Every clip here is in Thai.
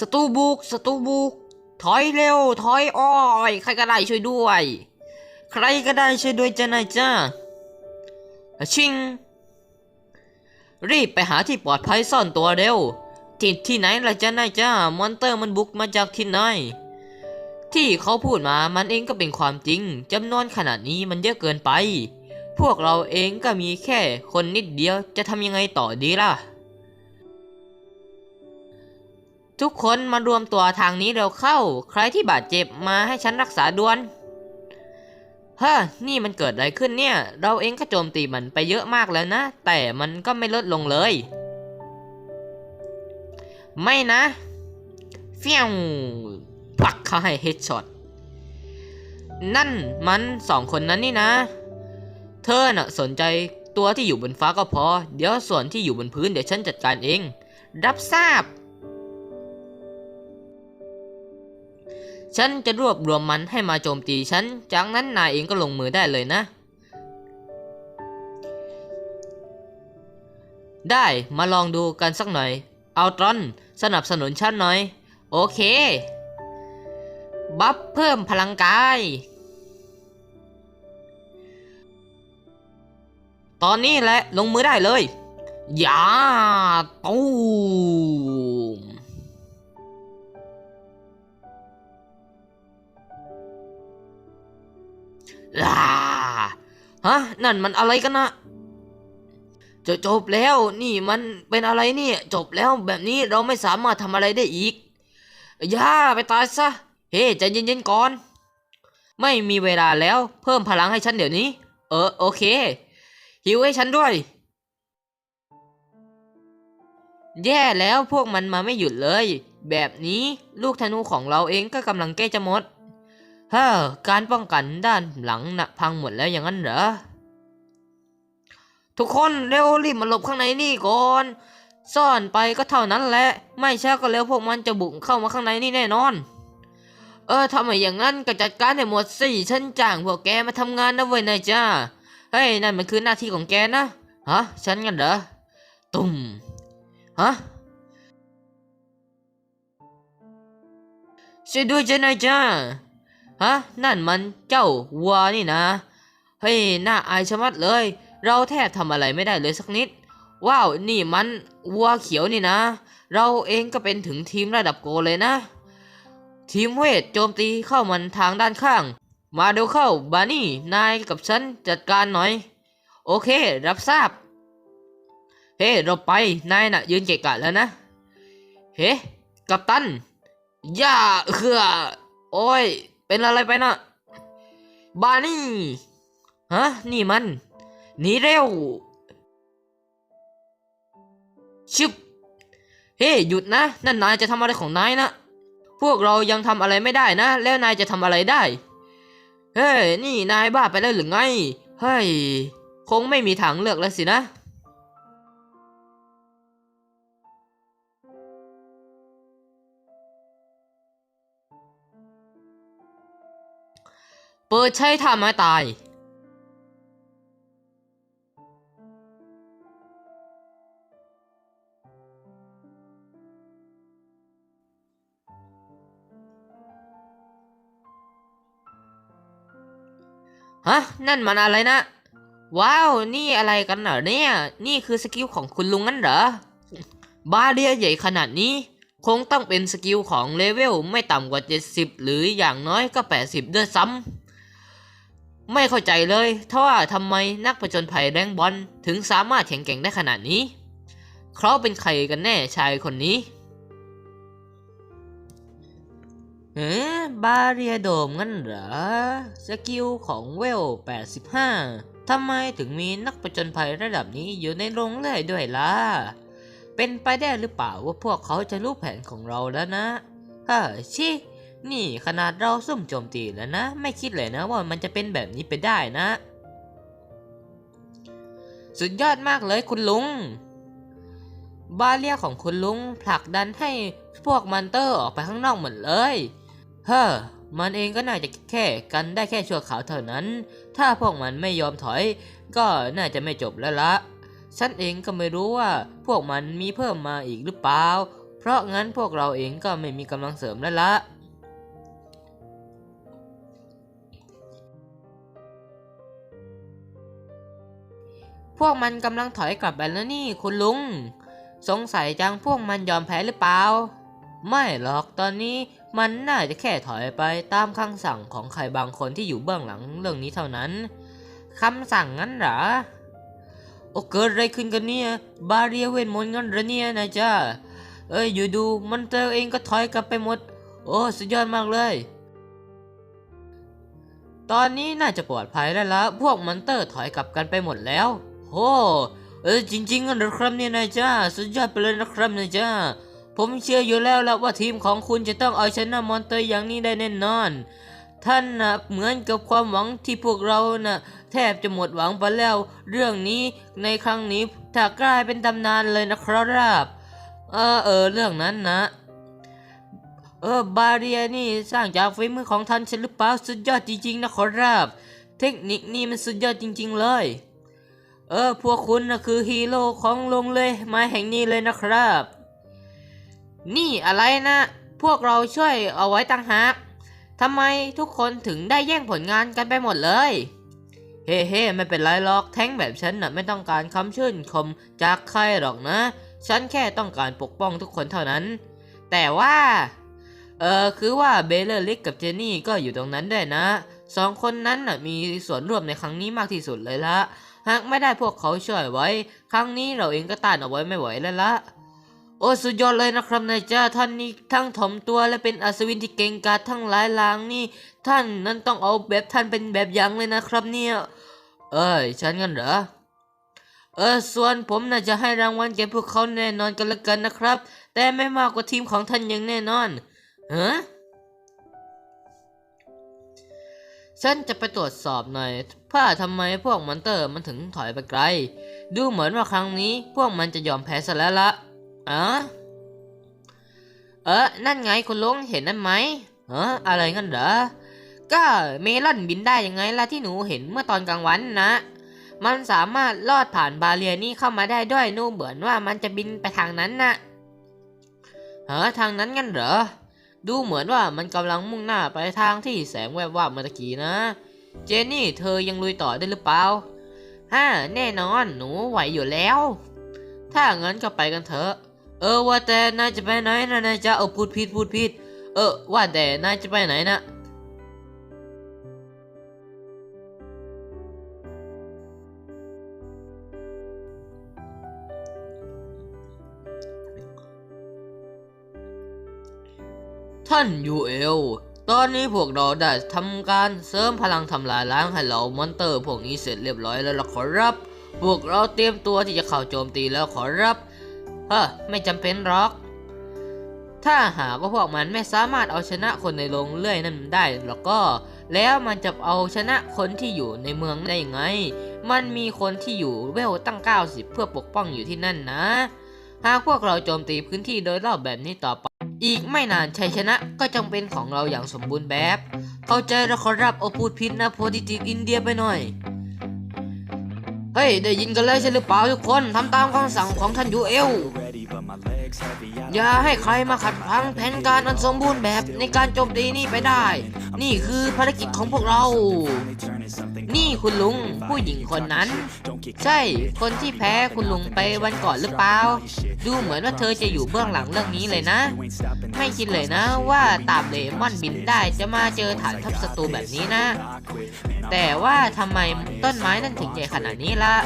ศัตรูบุกศัตรูบุก ถอยเร็ว ถอยอ้อย ใครก็ได้ช่วยด้วย ใครก็ได้ช่วยด้วยจ้านายจ้าชิง รีบไปหาที่ปลอดภัยซ่อนตัวเร็ว ที่ที่ไหนล่ะจ้านายจ้ามอนเตอร์มันบุกมาจากที่ไหนที่เขาพูดมามันเองก็เป็นความจริงจำนวนขนาดนี้มันเยอะเกินไป พวกเราเองก็มีแค่คนนิดเดียวจะทำยังไงต่อดีล่ะ ทุกคนมารวมตัวทางนี้เร็วเข้า ใครที่บาดเจ็บมาให้ฉันรักษาด่วนเฮ้อนี่มันเกิดอะไรขึ้นเนี่ย เราเองก็โจมตีมันไปเยอะมากแล้วนะ แต่มันก็ไม่ลดลงเลย ไม่นะเฟี้ยวปักเขาให้เฮดช็อต นั่นมันสองคนนั้นนี่นะ เธอน่ะสนใจตัวที่อยู่บนฟ้าก็พอ เดี๋ยวส่วนที่อยู่บนพื้นเดี๋ยวฉันจัดการเอง รับทราบ ฉันจะรวบรวมมันให้มาโจมตีฉัน จากนั้นนายเองก็ลงมือได้เลยนะ ได้มาลองดูกันสักหน่อย เอาตรอน สนับสนุนฉันหน่อย โอเค บัฟเพิ่มพลังกาย ตอนนี้แหละ ลงมือได้เลย อย่าตูม ฮะ นั่นมันอะไรกันนะจะจบแล้วนี่มันเป็นอะไรเนี่ย จบแล้วแบบนี้เราไม่สามารถทำอะไรได้อีกอย่าไปตายซะ เฮ้ใจเย็นๆก่อน ไม่มีเวลาแล้วเพิ่มพลังให้ฉันเดี๋ยวนี้ เออโอเค หิวให้ฉันด้วย แย่แล้วพวกมันมาไม่หยุดเลย แบบนี้ลูกธนูของเราเองก็กำลังใกล้จะหมด ฮ้การป้องกันด้านหลังนะพังหมดแล้วอย่างนั้นเหรอ ทุกคนเร็วรีบมาหลบข้างในนี่ก่อน ซ่อนไปก็เท่านั้นแหละ ไม่ช้าก็เร็วพวกมันจะบุกเข้ามาข้างในนี่แน่นอน เออทำไมอย่างนั้นก็จัดการให้หมดสิฉันจ้างพวกแกมาทำงานนะเว้ยนายจ้า เฮ้ยนั่นมันคือหน้าที่ของแกนะฮะฉันกันเหรอ ตุ่มฮะช่วยด้วยจ้านายจ้า ฮะ นั่นมันเจ้าวัวนี่นะ เฮ้ย น่าอายชะมัดเลย เราแทบทำอะไรไม่ได้เลยสักนิด ว้าว นี่มันวัวเขียวนี่นะ เราเองก็เป็นถึงทีมระดับโกเลยนะ ทีมเวทโจมตีเข้ามันทางด้านข้าง มาเดี๋ยวเข้าบานี่ นายกับฉันจัดการหน่อย โอเค รับทราบ เฮ้เราไป นายน่ะยืนเกะกะแล้วนะ เฮ้ กัปตัน ย่าเอือโอ้ย เป็นอะไรไปนะบานี่ฮะนี่มันหนีเร็วชึบเฮ้หยุดนะ นั่นนายจะทำอะไรของนายนะ พวกเรายังทำอะไรไม่ได้นะ แล้วนายจะทำอะไรได้ เฮ้ยนี่นายบ้าไปแล้วหรือไง เฮ้ย คงไม่มีทางเลือกแล้วสินะ เปิดใช้ท่าไม้ตาย ฮะ นั่นมันอะไรนะ ว้าว นี่อะไรกันเหรอเนี่ย นี่คือสกิลของคุณลุงงั้นเหรอ บาเรียใหญ่ขนาดนี้ คงต้องเป็นสกิลของเลเวลไม่ต่ำกว่า 70 หรืออย่างน้อยก็ 80 ด้วยซ้ำ ไม่เข้าใจเลยถ้าว่าทำไมนักผจญภัยแรงบอลถึงสามารถแข็งแกร่งได้ขนาดนี้เขาเป็นใครกันแน่ชายคนนี้ เอ๊บาเรียโดมงั้นเหรอ สกิลของเวล 85 ทำไมถึงมีนักผจญภัยระดับนี้อยู่ในโรงเลื่อยด้วยล่ะ เป็นไปได้หรือเปล่าว่าพวกเขาจะรู้แผนของเราแล้วนะเฮ้ชิ นี่ขนาดเราซุ่มโจมตีแล้วนะ ไม่คิดเลยนะว่ามันจะเป็นแบบนี้ไปได้นะ สุดยอดมากเลยคุณลุง บาเรียของคุณลุงผลักดันให้พวกมันเตอร์ออกไปข้างนอกหมดเลย เฮ้อ มันเองก็น่าจะแค่กันได้แค่ชั่วขาวเท่านั้น ถ้าพวกมันไม่ยอมถอย ก็น่าจะไม่จบแล้วละฉันเองก็ไม่รู้ว่าพวกมันมีเพิ่มมาอีกหรือเปล่า เพราะงั้นพวกเราเองก็ไม่มีกำลังเสริมแล้วละ พวกมันกำลังถอยกลับไปแล้วนี่คุณลุง สงสัยจังพวกมันยอมแพ้หรือเปล่า ไม่หรอกตอนนี้มันน่าจะแค่ถอยไปตามคำสั่งของใครบางคนที่อยู่เบื้องหลังเรื่องนี้เท่านั้นคำสั่งงั้นหรอโอ้เกิดอะไรขึ้นกันเนี่ย บาเรียเวทมนงั้นเหรอเนี่ยนายจ้าเอ้ยอยู่ดูมันเตอเองก็ถอยกลับไปหมด โอ้สุดยอดมากเลย ตอนนี้น่าจะปลอดภัยแล้วละพวกมอนเตอร์ถอยกลับกันไปหมดแล้ว โอ้เออจริงๆนเหรอครับเนี่ยนายจ้าสุดยอดไปเลยนะครับนายจ้า ผมเชื่ออยู่แล้วละว่าทีมของคุณจะต้องเอาชนะมอนเตอร์อย่างนี้ได้แน่นอน ท่านนะเหมือนกับความหวังที่พวกเรานะ่ะแทบจะหมดหวังไปแล้ว เรื่องนี้ในครั้งนี้ถ้ากลายเป็นตำนานเลยนะครับเออเออเรื่องนั้นนะเออบาเรียนี่สร้างจากฝีมือของท่านใช่หรือเปล่าสุดยอดจริงๆนะขอรับ เทคนิคนี่มันสุดยอดจริง ๆ เลย เออ พวกคุณนะคือฮีโร่ของโรงเลยไม้แห่งนี้เลยนะครับ นี่อะไรนะ พวกเราช่วยเอาไว้ตั้งหากทำไมทุกคนถึงได้แย่งผลงานกันไปหมดเลย เฮ้เฮ้ไม่เป็นไรหรอก แท้งแบบฉันน่ะไม่ต้องการคำชื่นชมจากใครหรอกนะ ฉันแค่ต้องการปกป้องทุกคนเท่านั้น แต่ว่า เออคือว่าเบลเลอร์ลิกกับเจนนี่ก็อยู่ตรงนั้นด้วยนะสองคนนั้นน่ะมีส่วนร่วมในครั้งนี้มากที่สุดเลยละ หากไม่ได้พวกเขาช่วยไว้ ครั้งนี้เราเองก็ต้านเอาไว้ไม่ไหวแล้วละโอ้สุดยอดเลยนะครับนายจ้าท่านนี่ทั้งถ่อมตัวและเป็นอัศวินที่เก่งกาจทั้งหลายลางนี่ ท่านนั้นต้องเอาแบบท่านเป็นแบบอย่างเลยนะครับเนี่ยเอ้ยฉันกันเหรอเออส่วนผมน่าจะให้รางวัลแก่พวกเขาแน่นอนกันละกันนะครับ แต่ไม่มากกว่าทีมของท่านอย่างแน่นอนฮะ ฉันจะไปตรวจสอบหน่อยว่าทำไมพวกมอนเตอร์มันถึงถอยไปไกล ดูเหมือนว่าครั้งนี้พวกมันจะยอมแพ้ซะแล้วละอะเออนั่นไงคุณลุงเห็นนั่นไหมเอออะไรงั้นเหรอ ก็เมลอนบินได้ยังไงล่ะที่หนูเห็นเมื่อตอนกลางวันนะ มันสามารถลอดผ่านบาเรียนี่เข้ามาได้ด้วยนู่เหมือนว่ามันจะบินไปทางนั้นนะเออทางนั้นงั้นเหรอ ดูเหมือนว่ามันกำลังมุ่งหน้าไปทางที่แสงแวบวาบเมื่อกี้นะ เจนนี่เธอยังลุยต่อได้หรือเปล่าฮ่าแน่นอนหนูไหวอยู่แล้ว ถ้างั้นก็ไปกันเถอะ เออว่าแต่นายจะไปไหนนะนายจะเอาพูดผิดพูดผิด เออว่าแต่นายจะไปไหนนะ ท่านยูเอล ตอนนี้พวกเราได้ทำการเสริมพลังทำลายล้างให้เหล่ามอนเตอร์พวกนี้เสร็จเรียบร้อยแล้วละขอรับ พวกเราเตรียมตัวที่จะเข้าโจมตีแล้วขอรับเฮ้อไม่จำเป็นหรอก ถ้าหากว่าพวกมันไม่สามารถเอาชนะคนในโรงเลื่อยนั้นได้แล้วก็ แล้วมันจะเอาชนะคนที่อยู่ในเมืองได้ยังไง มันมีคนที่อยู่เวลตั้ง 90 เพื่อปกป้องอยู่ที่นั่นนะ หากพวกเราโจมตีพื้นที่โดยรอบแบบนี้ต่อไป อีกไม่นานชัยชนะก็จงเป็นของเราอย่างสมบูรณ์แบบ เข้าใจเราขอรับโอพูดพิษนะโพดิติกอินเดียไปหน่อย เฮ้ย ได้ยินกันแล้วใช่หรือเปล่าทุกคนทำตามคำสั่งของท่านยูเอล อย่าให้ใครมาขัดขวางแผนการอันสมบูรณ์แบบในการโจมตีนี่ไปได้ นี่คือภารกิจของพวกเรา นี่คุณลุงผู้หญิงคนนั้น ใช่คนที่แพ้คุณลุงไปวันก่อนหรือเปล่า ดูเหมือนว่าเธอจะอยู่เบื้องหลังเรื่องนี้เลยนะ ไม่คิดเลยนะว่าตามเลมอนบินได้จะมาเจอฐานทัพศัตรูแบบนี้นะ แต่ว่าทำไมต้นไม้นั่นถึงใหญ่ขนาดนี้ล่ะ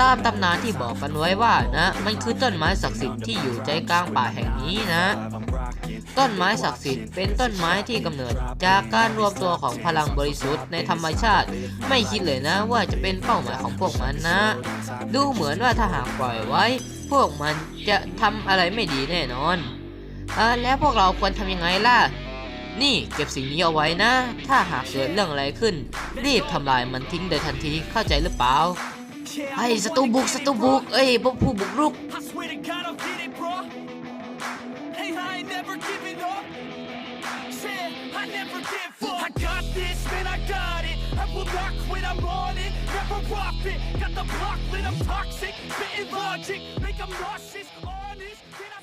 ตามตำนานที่บอกกันไว้ว่านะ มันคือต้นไม้ศักดิ์สิทธิ์ที่อยู่ใจกลางป่าแห่งนี้นะ ต้นไม้ศักดิ์สิทธิ์เป็นต้นไม้ที่กำเนิด จากการรวมตัวของพลังบริสุทธิ์ในธรรมชาติ ไม่คิดเลยนะว่าจะเป็นเป้าหมายของพวกมันนะ ดูเหมือนว่าถ้าหากปล่อยไว้ พวกมันจะทำอะไรไม่ดีแน่นอนเออแล้วพวกเราควรทำยังไงล่ะ นี่เก็บสิ่งนี้เอาไว้นะ ถ้าหากเกิดเรื่องอะไรขึ้น รีบทำลายมันทิ้งโดยทันทีเข้าใจหรือเปล่าไอ้ศัตรูบุกศัตรูบุกเอ้ยพวกผู้บุกรุก I swear to God, I'll get it, bro. Hey, I ain't never giving up. Yeah, I never give up. I got this, man, I got it. I will not quit, I'm on it. Never off it. Got the block lit, I'm toxic. Spitting logic, make 'em nauseous.